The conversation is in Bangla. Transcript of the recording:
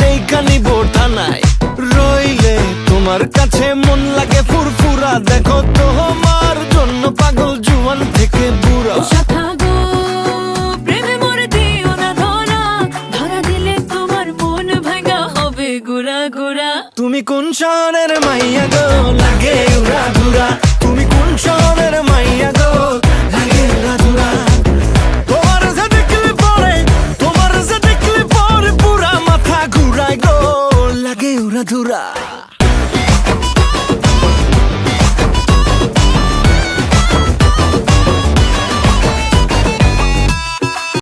দেখা নিব থানায়। রইলে তোমার কাছে মন লাগে ফুরফুরা। দেখো তোমার জন্য পাগল জুয়ান থেকে বুড়া। মন তুমি কোন শহরের মাইয়া গো? লাগে উড়া ধুরা। তুমি কোন শহরের গো লাগে উরা ধুরা